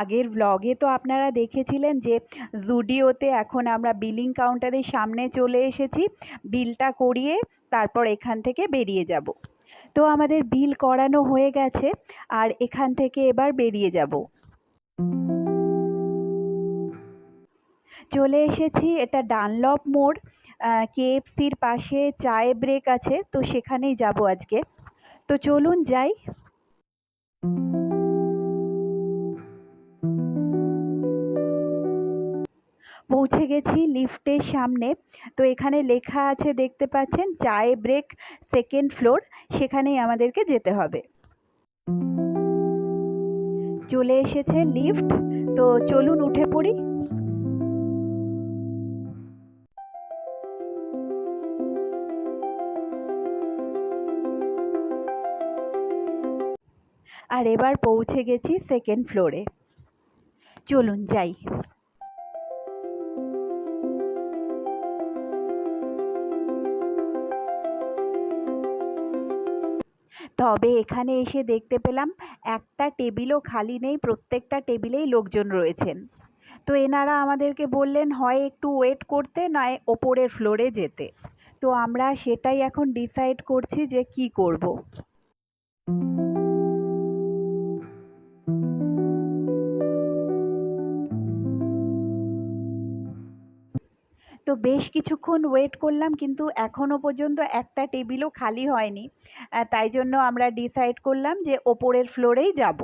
আগের ব্লগে তো আপনারা দেখেছিলেন যে জুডিওতে এখন আমরা বিলিং কাউন্টারের সামনে চলে এসেছি। বিলটা করিয়ে তারপর এখান থেকে বেরিয়ে যাব। তো আমাদের বিল করানো হয়ে গেছে আর এখান থেকে এবার বেরিয়ে যাব। চলে এসেছি, এটা ডানলপ মোড়। কেএফসির পাশে চায়ে ব্রেক আছে, তো সেখানেই যাব আজকে। তো চলুন যাই। পৌঁছে গেছি লিফটের সামনে। তো এখানে লেখা আছে, দেখতে পাচ্ছেন, চায়ে ব্রেক, সেকেন্ড ফ্লোর, সেখানেই আমাদেরকে যেতে হবে। চলে এসেছে লিফট। তো চলুন উঠে পড়ি। আর এবার পৌঁছে গেছি সেকেন্ড ফ্লোরে। চলুন যাই। তবে এখানে এসে দেখতে পেলাম একটা টেবিলও খালি নেই, প্রত্যেকটা টেবিলেই লোকজন রয়েছেন তো এনারা আমাদেরকে বললেন, হয় একটু ওয়েট করতে, নয় ওপরের ফ্লোরে যেতে তো আমরা সেটাই এখন ডিসাইড করছি যে কি করব। তো বেশ কিছুক্ষণ ওয়েট করলাম কিন্তু এখনও পর্যন্ত একটা টেবিলও খালি হয়নি। তাই জন্য আমরা ডিসাইড করলাম যে ওপরের ফ্লোরেই যাব।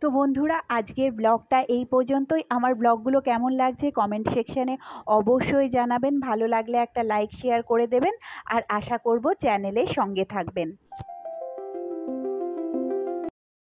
তো বন্ধুরা, আজকের ব্লগটা এই পর্যন্তই। আমার ব্লগগুলো কেমন লাগছে কমেন্ট সেকশানে অবশ্যই জানাবেন। ভালো লাগলে একটা লাইক শেয়ার করে দেবেন। আর আশা করব চ্যানেলের সঙ্গে থাকবেন।